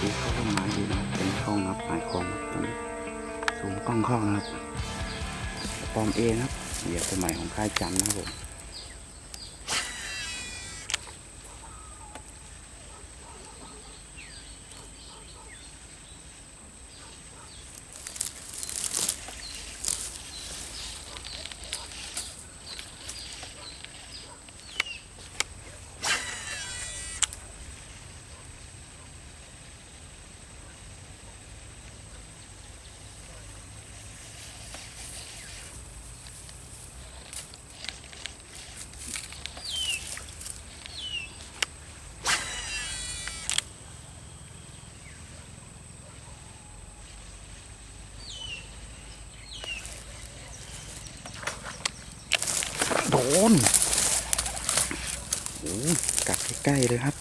ตีเข้าต้นไม้ดีนะครับเป็นช่องครับหมายคองครับตอนนี้สูงกล้องเข้านะครับปอมเอนะครับเหยียบสมัยของค่ายจันนะครับผม นโอ้กัดใกล้ๆเลยครับ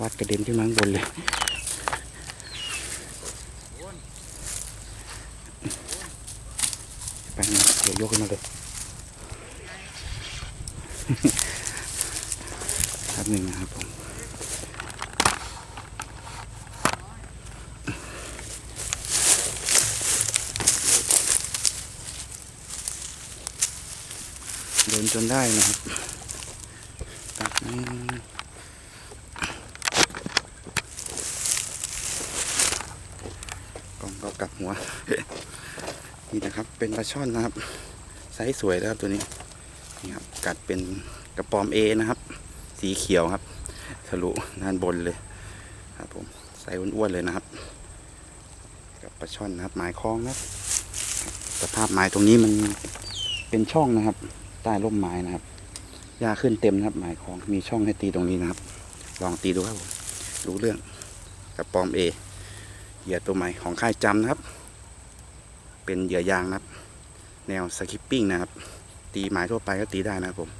วัดกระเด็นขึ้นมาข้างบนเลยไปนะเดี๋ยวยกขึ้นมาเลยครับหนึ่งนะครับผม โดนจนได้นะครับตัดนี่กล้องก็กลับหัว นี่นะครับเป็นปลาช่อนนะครับ ไซส์สวยแล้วครับตัวนี้ นี่ครับ กัดเป็นกระปอมเอนะครับ สีเขียวครับ ทะลุด้านบนเลยครับผมไซส์อ้วนๆเลยนะครับ กับปลาช่อนนะครับ หมายคล้องนะครับสภาพไม้ตรงนี้มันเป็นช่องนะครับ ใต้ร่มไม้นะครับหญ้าขึ้นเต็มนะครับหมายของมีช่องให้ตีตรงนี้นะครับ ลองตีดูครับผมรู้เรื่องกับปอมเอเหยื่อตัวใหม่ของค่ายจำนะครับ เป็นเหยื่อยางนะครับ แนวสคิปปิ้งนะครับ ตีหมายทั่วไปก็ตีได้นะครับผม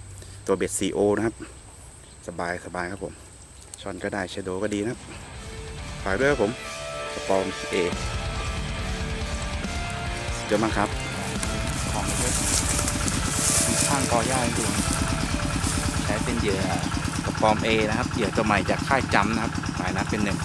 ตัวเบ็ดซีโอนะครับ สบายสบายครับผมช้อนก็ได้เชโดก็ดีนะครับฝากด้วยครับผมกระปอมเอเยอะมากครับของเล็กมี ข้างกอหญ้าอยู่ใช้เป็นเหยื่อกระปอมเอนะครับเหยื่อตัวใหม่จากค่ายจำนะครับหมายนะเป็นหนึ่ง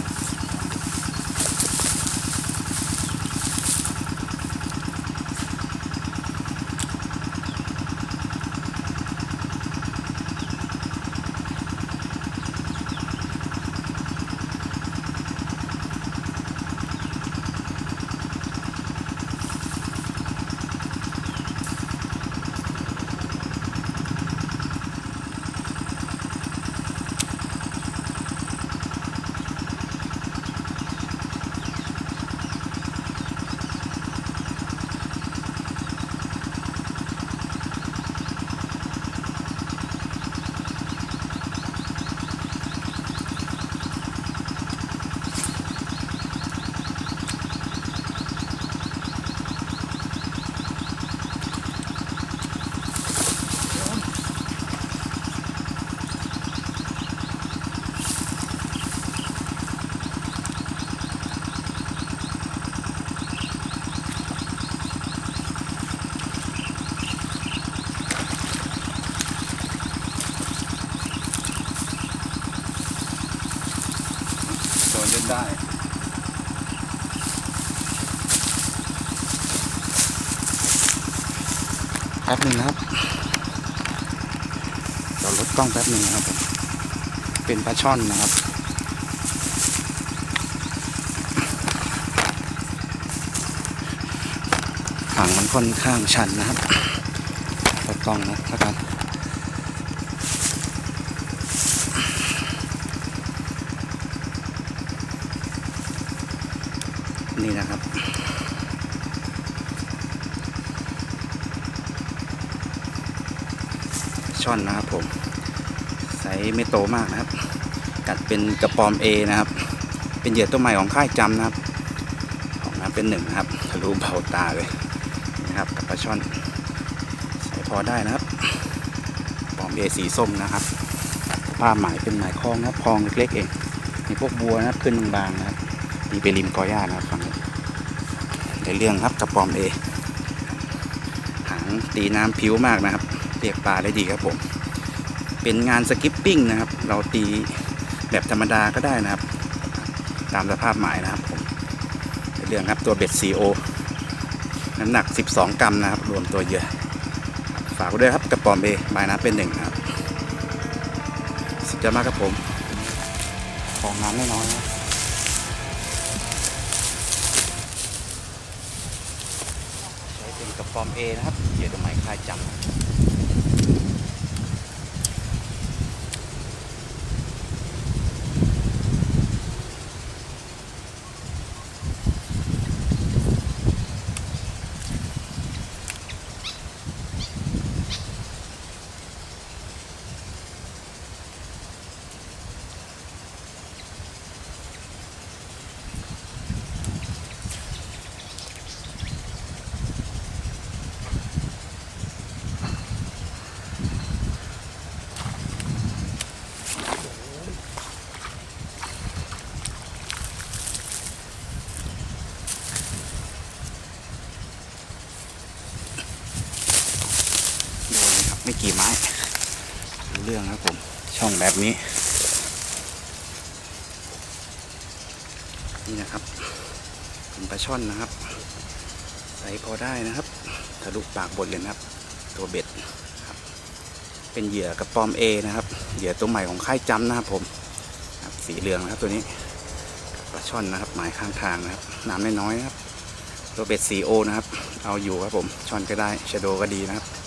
ได้ แป๊บหนึ่งนะครับ เราลดกล้องแป๊บหนึ่งนะครับผมเป็นปลาช่อนนะครับฝั่งมันค่อนข้างชันนะครับลดกล้องนะถ้ากั นี่นะครับ ช่อนนะครับผมไซส์ไม่โตมากนะครับ กัดเป็นกระปอม A นะครับ เป็นเหยื่อตัวใหม่ของค่ายจำนะครับ ของน้ำเป็นหนึ่งนะครับทะลุเบาตาเลยนะครับกับปลาช่อน ใสพอได้นะครับปอม A สีส้มนะครับผ้าหมายเป็นหมายคลองนะครับคลองเล็กๆเองมีพวกบัวนะครับขึ้นบางๆนะครับ ตีไปริมกอหญ้านะครับฝั่งนี้ในเรื่องครับกระปอมเอหางตีน้ำผิวมากนะครับเรียกปลาได้ดีครับผม เป็นงานสกิปปิ้งนะครับ เราตีแบบธรรมดาก็ได้นะครับ ตามสภาพหมายนะครับผมในเรื่องครับตัวเบ็ด CO น้ำหนัก 12 กรัมนะครับ รวมตัวเยื่อฝากด้วยครับกระป๋อมเอบายน้ำเป็นหนึ่งครับ สุดยอดมากครับผม ของน้ำไม่น้อยนะ ฟอร์มเอนะครับเหยื่อตัวใหม่คลายจำ ไม่กี่ไม้รู้เรื่องครับผมช่องแบบนี้ นี่นะครับเป็นปลาช่อนนะครับใส่พอได้นะครับทะลุปากบนเลยนะครับ ตัวเบ็ดครับ เป็นเหยื่อกระปอมเอนะครับเหยื่อตัวใหม่ของค่ายจำนะครับผมครับสีเหลืองนะครับตัวนี้ปลาช่อนนะครับหมายข้างทางนะครับน้ำน้อยๆนะครับ ตัวเบ็ดสีโอนะครับ เอาอยู่ครับผมช่อนก็ได้ชโดก็ดีนะครับ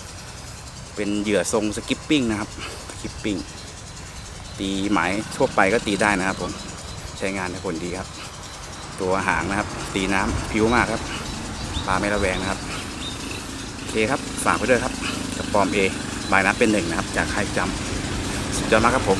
เป็นเหยื่อทรงสกิปปิ้งนะครับสกิปปิ้งตีหมายทั่วไปก็ตีได้นะครับผมใช้งานได้ผลดีครับ ตัวหางนะครับ ตีน้ำผิวมากครับปลาไม่ระแวงนะครับโอเคครับฝากไว้ด้วยครับกระปอมเอบายน้ำเป็นหนึ่งนะครับ จากค่ายจำสุดยอดมากครับผม